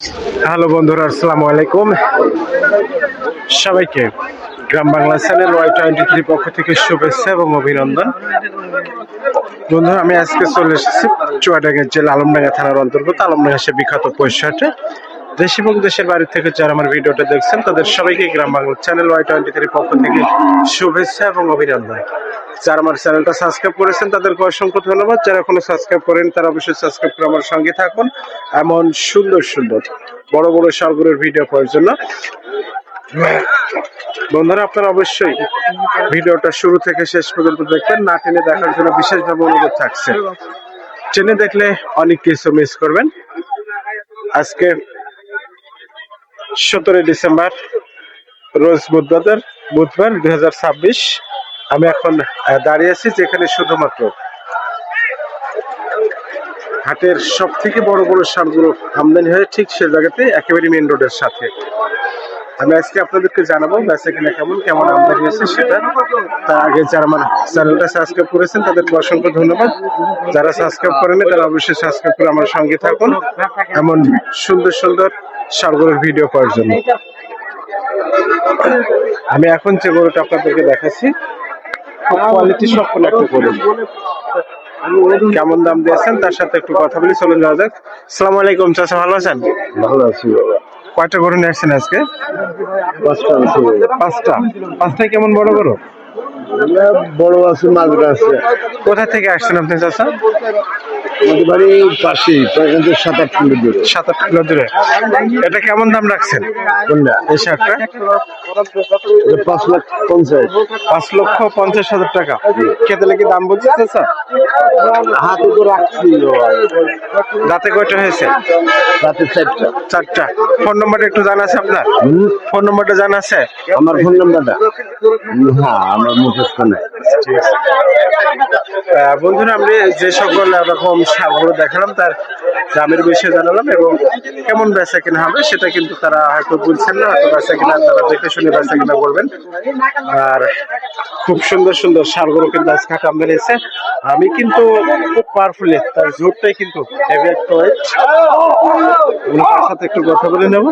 Hello বন্ধুরা, আসসালামু আলাইকুম। সবাইকে Gram Bangla channel Y twenty three পক্ষ থেকে শুভেচ্ছা এবং অভিনন্দন। বন্ধুরা, আমি আজকে চলে এসেছি চুয়াডাঙ্গের জেলা আলমডাঙ্গা থানার অন্তর্গত আলমডাঙ্গা সে বিখ্যাত পয়সাটে দেশ দেশের বাড়ি থেকে যারা আমার ভিডিওটা দেখছেন, তাদের সবাইকে Gram Bangla channel Y twenty three পক্ষ থেকে শুভেচ্ছা এবং অভিনন্দন। যারা আমার চ্যানেলটা সাবস্ক্রাইব করেছেন, তাদেরকে অসংখ্য ধন্যবাদ। যারা এখনও সাবস্ক্রাইব করেন, তারা অবশ্যই সাবস্ক্রাইব করে আমার সঙ্গে থাকুন। এমন সুন্দর সুন্দর, বড় বড় সারগুলোর ভিডিও পাওয়ার জন্য। বন্ধুরা, আপনারা অবশ্যই ভিডিওটা শুরু থেকে শেষ পর্যন্ত দেখবেন। না টেনে দেখার জন্য বিশেষভাবে অনুরোধ থাকছে। টেনে দেখলে অনেক কিছু মিস করবেন। আজকে সতেরোই ডিসেম্বর, রোজ বুধবার বুধবার দুই হাজার ছাব্বিশ। আমি এখন দাঁড়িয়ে আছি যেখানে শুধুমাত্র হাটের সব থেকে বড় বড় সারগুলো আমদানি হয় ঠিক সে জায়গাতে একেবারে মেন রোডের সাথে। আমি আজকে আপনাদেরকে জানাব বেচা এখানে কেমন কেমন আমদানি হয়েছে সেটা। তার আগে যারা আমার চ্যানেলটা সাবস্ক্রাইব করেছেন, তাদেরকে অসংখ্য ধন্যবাদ। যারা সাবস্ক্রাইব করেনি তারা অবশ্যই সাবস্ক্রাইব করে আমার সঙ্গে থাকুন। এমন সুন্দর সুন্দর সারগুলোর ভিডিও পাওয়ার জন্য। আমি এখন যে গরুটা আপনাদেরকে দেখাচ্ছি কোয়ালিটি সম্পন্ন একটা গরু। কেমন দাম দিয়েছেন তার সাথে একটু কথা বলি চলুন যাওয়া যাক। সালাম আলাইকুম চাচা ভালো আছেন? ভালো আছি কয়টা গরু নিয়ে আসছেন আজকে? পাঁচটা। পাঁচটা। পাঁচটায় কেমন বড় গরু? বড় আছে কোথা থেকে আসছেন আপনি চাচা? আমাদের বাড়ি পাশেই প্রায় কিন্তু সাত আট কিলো দূরে। সাত আট কিলো দূরে। এটা কেমন দাম রাখছেন? কোনটা? এই শার্টটা? পাঁচ লাখ পঞ্চাশ। পাঁচ লক্ষ পঞ্চাশ হাজার টাকা। খেতে লেগে দাম চাচা? হাতে তো রাখছি দাঁতে কয়টা হয়েছে? চারটা। চারটা। ফোন নাম্বারটা একটু জানা আছে আপনার? ফোন নাম্বারটা জানা আছে? আমার ফোন নাম্বারটা। হ্যাঁ আমার বন্ধুরা, আমি যে সকল রকম সারগুলো দেখালাম, তার দামের বিষয়ে জানালাম এবং কেমন বেচা কিনা হবে সেটা কিন্তু তারা হয়তো বলছেন না, হয়তো বেচা কিনা তারা দেখে শুনে বেচা কিনা করবেন আর খুব সুন্দর সুন্দর সারগুলো কিন্তু আজকে হাটে আমদানি আমি কিন্তু খুব পাওয়ারফুলি তার জোরটাই কিন্তু সাথে একটু কথা বলে নেব।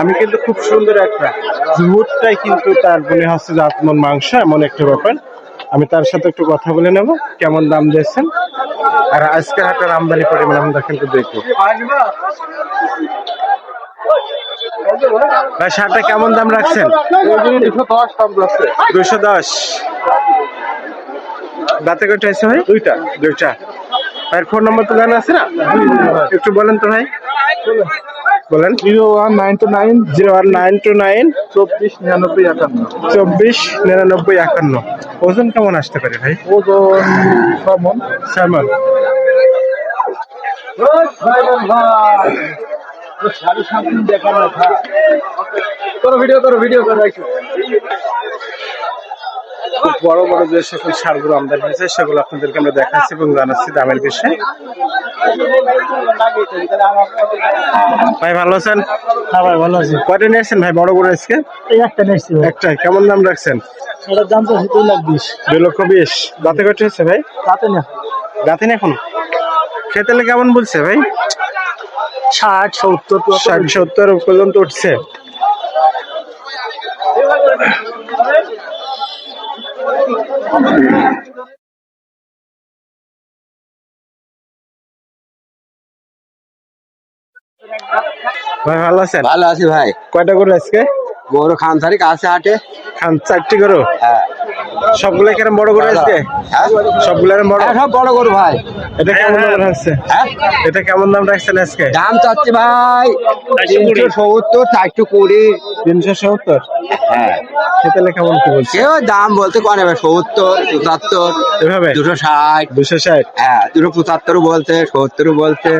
আমি কিন্তু খুব সুন্দর একটা জুহুরটাই কিন্তু তার মনে হচ্ছে যে আত্মন মাংস এমন একটা ব্যাপার। আমি তার সাথে একটু কথা বলে নেব কেমন দাম দিয়েছেন? আর আজকের হাটের আমদানি পরিমাণ আমরা কিন্তু দেখব। ভাই শার্টটা কেমন দাম রাখছেন? দুশো দশ। দাঁতে কয়টা আছে ভাই? দুইটা। দুইটা। ভাইয়ের ফোন নম্বর তো জানা আছে না? একটু বলেন তো ভাই। বলেন। Zero one nine two nine zero one nine two nine চব্বিশ নিরানব্বই একান্ন। চব্বিশ নিরানব্বই একান্ন। ওজন কেমন আসতে পারে ভাই? ওজন সমন। স্যামন করো ভিডিও করো ভিডিও করো খুব বড় বড় যে সকল সারগুলো আমদানি হয়েছে সেগুলো আপনাদেরকে আমরা দেখাচ্ছি এবং জানাচ্ছি দামের বিষয়ে। ভাই ভালো আছেন? হ্যাঁ ভাই ভালো আছি। কয়টা নিয়েছেন ভাই? বড় বড় আজকে? একটা নিচ্ছি ভাই। একটা কেমন দাম রাখছেন? এটার দাম তো দুই লাখ বিশ। দুই লক্ষ বিশ। দাঁতে কয়টা হচ্ছে ভাই? তাতে না। দাঁতে না এখন? খেতেলে কেমন বলছে ভাই? ষাট সত্তর। ষাট সত্তর পর্যন্ত উঠছে। ভাই ভালো আছেন? ভালো আছি ভাই। কয়টা করে আজকে? বড় খান তারিখ আছে হাটে খান চারটি করো হ্যাঁ। সবগুলো কেন বড় করে আজকে? হ্যাঁ? সবগুলো এরম বড়? হ্যাঁ, সব বড় গরু ভাই। এটা কেমন দাম রাখছে? হ্যাঁ? এটা কেমন দাম রাখছেন আজকে? দাম চাচ্ছি ভাই তিনশো সত্তর চারশো কুড়ি। তিনশো সত্তর? হ্যাঁ। খেতেলে কেমন কি বলছে? কেউ দাম বলতে কনে ভাই সত্তর পঁচাত্তর এভাবে? দুশো ষাট। দুশো ষাট? হ্যাঁ দুশো পঁচাত্তরও বলছে সত্তরও বলছে।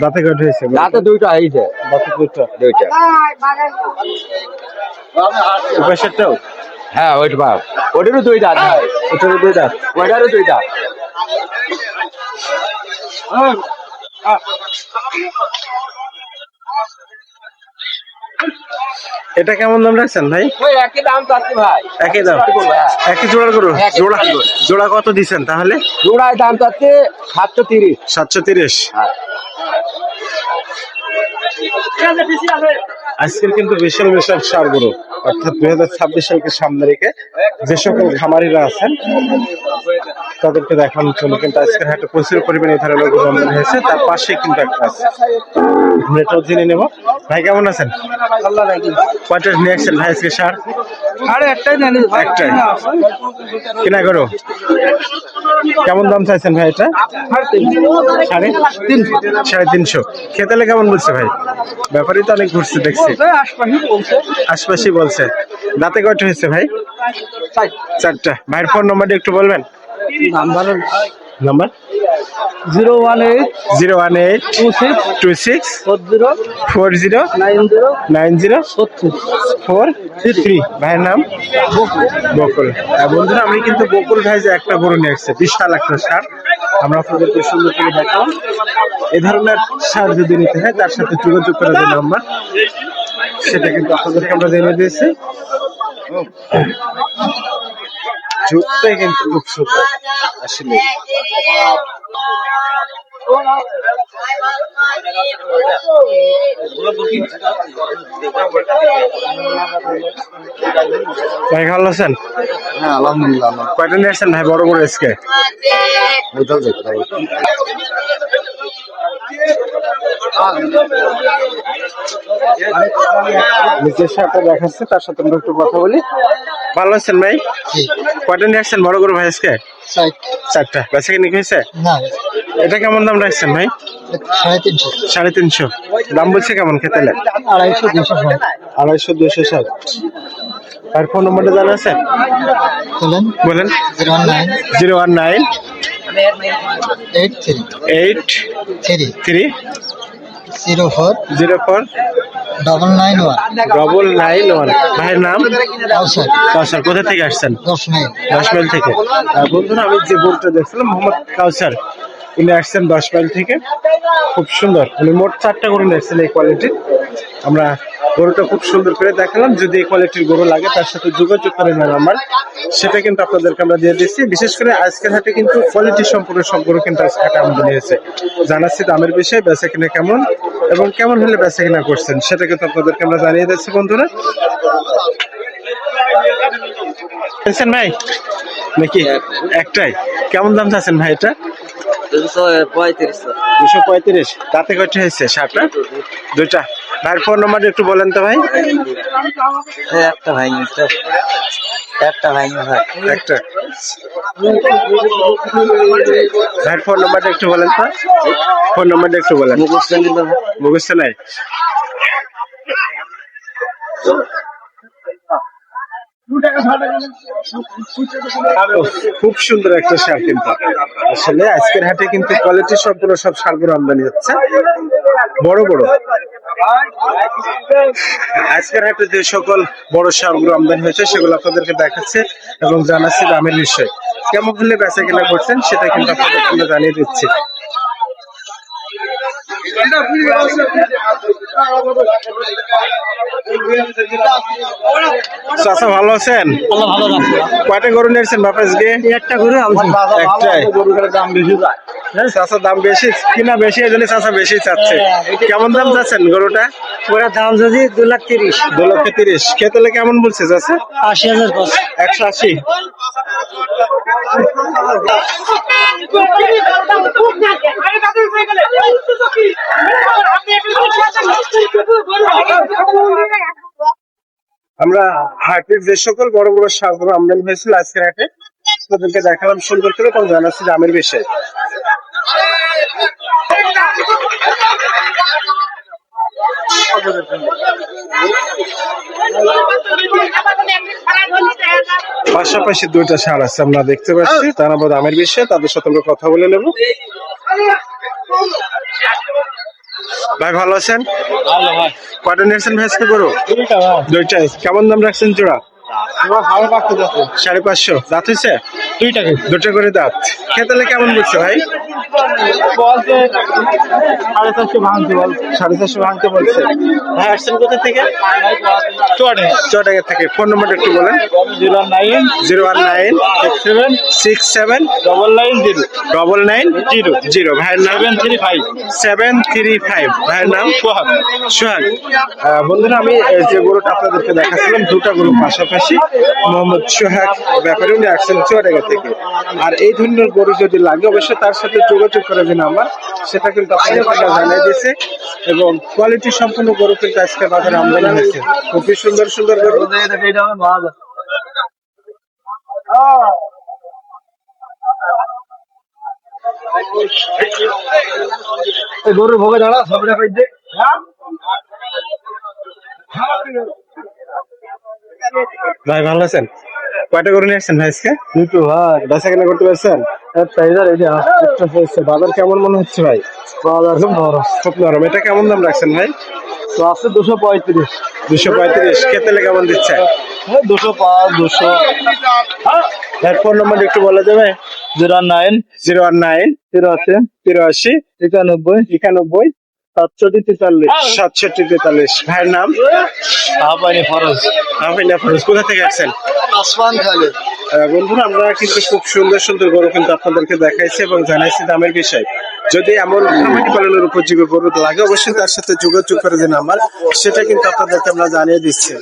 দাঁতে কয়টা হয়েছে? দাঁতে দুইটা হয়েছে। দাঁতে দুটো দুইটা। হ্যাঁ ওইটা বাপ। ওটারও দুইটা ভাই। ওটারও দুই দাঁত। ওইটারও দুইটা এটা কেমন দাম রাখছেন ভাই? একই দাম চাচ্ছি ভাই। একই দাম। একই জোড়ার গরু? একই জোড়া জোড়া। জোড়া কত দিচ্ছেন তাহলে? জোড়ায় দাম চাচ্ছে সাতশো তিরিশ। সাতশো তিরিশ। আজকের কিন্তু বিশাল বিশাল সার গরু। অর্থাৎ দুই হাজার ছাব্বিশ সালকে সামনে রেখে যে সকল খামারিরা আছেন তাদেরকে দেখানোর জন্য কিন্তু আজকের হাটে প্রচুর পরিমাণে এই ধরনের গরু আমদানি হয়েছে। তার পাশে কিন্তু একটা আছে। আমরা এটাও জেনে নেব। ভাই কেমন আছেন? কয়টা নিয়ে আসছেন ভাই আজকে সার? আরে একটাই জানি। একটাই। কিনা করো কেমন দাম চাইছেন ভাই এটা? সাড়ে তিনশো। সাড়ে তিনশো। খেতালে কেমন বলছে ভাই? ব্যাপারই তো অনেক ঘুরছে দেখছি। আশপাশে বলছে। দাঁতে কয়টা হয়েছে ভাই? চারটা। ভাইয়ের ফোন নম্বরটা একটু বলবেন? Number? Number? Zero one eight zero one eight two six two six four zero four zero nine zero nine zero four three. ভাইয়ের নাম? বকুল। আর বন্ধুরা আমি কিন্তু বকুল ভাই যে একটা গরু নিয়ে আসছে বিশাল একটা সার। আমরা আপনাদেরকে সুন্দর করে দেখালাম এ ধরনের সার যদি নিতে হয় তার সাথে যোগাযোগ করার যে নাম্বার সেটা কিন্তু আপনাদেরকে আমরা জেনে দিয়েছি। যুগটাই কিন্তু খুব সুন্দর আসলে ভাই ভালো আছেন? হ্যাঁ আলহামদুলিল্লাহ কয়টা নিয়ে আসছেন ভাই বড় বড় এসকে নিচের সাথে দেখাচ্ছে তার সাথে আমরা একটু কথা বলি। ভালো আছেন ভাই? কয়টা নিয়ে আসছেন বড় গরু ভাই আজকে? চারটা। বেচা কিনে হয়েছে? এটা কেমন দাম রাখছেন ভাই? সাড়ে তিনশো। দাম বলছে কেমন খেতেলে আড়াইশো দুশো ষাট। আড়াইশো দুশো ষাট। আর ফোন নম্বরটা জানা আছে? বলেন। বলেন। Zero one nine. Zero one nine. Eight three. Eight three. Three. Zero four zero four double nine one. Double nine one. ভাইয়ের নাম? কাউসার। কাউসার কোথা থেকে আসছেন? দশ মাইল দশ মাইল থেকে। আর বন্ধুরা আমি যে বলতে দেখছিলাম মোহাম্মদ কাউসার উনি আসছেন দশ মাইল থেকে। খুব সুন্দর উনি মোট চারটা করে নিয়ে আসছেন এই কোয়ালিটির আমরা গরুটা খুব সুন্দর করে দেখালাম। যদি এই কোয়ালিটির গরু লাগে তার সাথে যোগাযোগ করে নেন আমার সেটা কিন্তু আপনাদেরকে আমরা দিয়ে দিচ্ছি। বিশেষ করে আজকের হাটে কিন্তু কোয়ালিটি সম্পূর্ণ সব গরু কিন্তু আজকে হাটে আমদানি হয়েছে। জানাচ্ছি দামের বিষয়ে বেচা কিনা কেমন এবং কেমন হলে বেচা কিনা করছেন সেটা কিন্তু আপনাদেরকে আমরা জানিয়ে দিচ্ছি বন্ধুরা। ভাই? নাকি একটাই? কেমন দাম চাচ্ছেন ভাই এটা? দুশো পঁয়ত্রিশ। দুশো পঁয়ত্রিশ। তাতে কয়টা হয়েছে? শার্টটা দুইটা। ভাইয়ের ফোন নাম্বার একটু বলেন তো ভাই। একটা ভাই একটা ভাই একটা। ভাইয়ের ফোন নাম্বারটা একটু বলেন তো। ফোন নাম্বারটা একটু বলেন। মুখস্থ নাই উফ, খুব সুন্দর একটা সার কিন্তু আসলে আজকের হাটে কিন্তু কোয়ালিটি সম্পূর্ণ সব সারগুলো আমদানি হচ্ছে। বড় বড়। আজকের হাটে যে সকল বড় সারগুলো আমদানি হয়েছে, সেগুলো আপনাদেরকে দেখাচ্ছে এবং জানাচ্ছি দামের বিষয়ে। কেমন হলে বেচা কেনা করছেন, সেটা কিন্তু আপনাদেরকে আমরা জানিয়ে দিচ্ছি। চাচা ভালো আছেন? কয়টা গরু নিয়েছেন বাপা আজকে? একটা আনছি। একটাই। দাম বেশি যায় চাচা দাম বেশি কিনা বেশি এই জন্য চাচা বেশি চাচ্ছে। কেমন দাম চাচ্ছেন গরুটা? ওরা দাম যদি দু লাখ তিরিশ। দু লক্ষ তিরিশ। খেতেলে কেমন বলছে আশি হাজার একশো আশি। আমরা হাটের যে সকল বড় বড় সারগুলো আমদানি হয়েছিল আজকের হাটে তাদেরকে দেখালাম সুন্দর করে এবং জানাচ্ছি দামের বিষয়ে। পাশাপাশি দুইটা সার আছে, আমরা দেখতে পাচ্ছি। তারা দামের বিষয়ে তাদের সাথে আমরা কথা বলে নেব। ভাই ভালো আছেন? ভালো ভাই। কয়টা নিয়েছেন ভাই আজকে গরু? দুইটা ভাই। দুইটা কেমন দাম রাখছেন জোড়া? সাড়ে পাঁচশো। দাঁত হয়েছে? দুইটাকে দুটো করে দাঁত। খেতালে কেমন বুঝছে ভাই? সাড়ে চারশো ভাঙতে বলছে সাড়ে চারশো ভাঙতে বলছে। ভাই আসছেন কোথা থেকে? ফোন নম্বরটা একটু বলেন। Zero nine zero one nine seven six seven double nine zero. Double nine zero. Zero. ভাইয়ের নাম? Seven three five. Seven three five. ভাইয়ের নাম? সোহাগ। সোহাগ। আহ, বন্ধুরা আমি যে গরুটা আপনাদেরকে দেখাচ্ছিলাম দুটা গরু পাশাপাশি মোহাম্মদ সোহাগ ব্যাপারে উনি আসছেন চুয়াডাঙ্গা থেকে। আর এই ধরনের গরু যদি লাগে, অবশ্যই তার সাথে যোগাযোগ করে যে নাম্বার সেটা কিন্তু আপনাদেরকে জানিয়ে দিয়েছে। এবং কোয়ালিটি সম্পূর্ণ গরু কিন্তু আজকে বাজারে আমদানি হয়েছে। খুবই সুন্দর সুন্দর গরু। গরুর ভোগে দাঁড়া সবটা পাইতে ভাই ভালো আছেন? কয়টা করে নিয়ে আসছেন ভাই আজকে? দুটো ভাই বেচা কেনা করতে পারছেন? এটা একটা হয়েছে বাজার কেমন মনে হচ্ছে ভাই? বাজার খুব নরম। খুব নরম। এটা কেমন দাম রাখছেন ভাই? তো আছে দুশো পঁয়ত্রিশ। দুশো পঁয়ত্রিশ। খেতেলে কেমন দিচ্ছে? দুশো পাঁচ দুশো। ভাই ফোন নম্বর একটু বলা যাবে জিরো নাইন। জিরো নাইন তিরাশি। তিরাশি একানব্বই। একানব্বই সাতষট্টি তেতাল্লিশ। সাতষট্টি তেতাল্লিশ। ভাইয়ের নাম? আহ্বানি ফরজ। আফিনা ফরোজ। কোথা থেকে আসছেন? আসমান খালে। আহ, বন্ধুরা আমরা কিন্তু খুব সুন্দর সুন্দর গরু কিন্তু আপনাদেরকে দেখাইছি এবং জানাইছি দামের বিষয়। যদি এমন খামারি পালনের উপযোগী গরু লাগে অবশ্যই তার সাথে যোগাযোগ করে যে নাম্বার সেটা কিন্তু আপনাদেরকে আমরা জানিয়ে দিচ্ছি।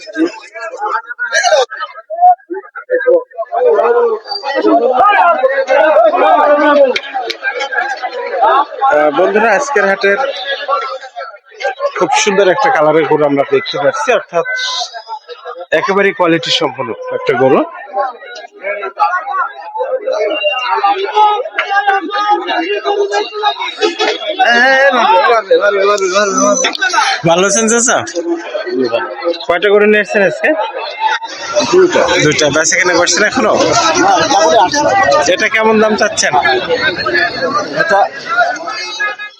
আহ, বন্ধুরা আজকের হাটের খুব সুন্দর একটা কালারের গরু আমরা দেখতে পাচ্ছি অর্থাৎ একেবারে কোয়ালিটি সম্পন্ন একটা গরু। ভালো আছেন চাচা? কয়টা গরু নিয়ে এসছেন আজকে? দুটা বেচা কেনা করছেন এখনও? এটা কেমন দাম চাচ্ছেন?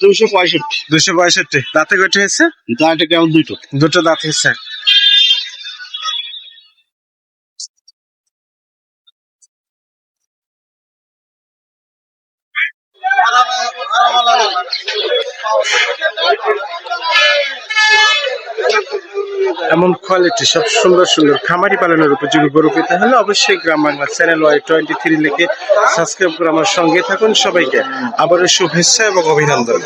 দুশো পঁয়ষট্টি। দুশো পঁয়ষট্টি। দাঁতে কয়টা হয়েছে? দাঁতে কেমন দুটো দুটো দাঁত হয়েছে। এমন কোয়ালিটি সব সুন্দর সুন্দর খামারি পালনের উপযোগী গরু পেতে হলে অবশ্যই Gram Bangla channel Y twenty three লিখে সাবস্ক্রাইব করে আমার সঙ্গে থাকুন সবাইকে। আবারও শুভেচ্ছা এবং অভিনন্দন।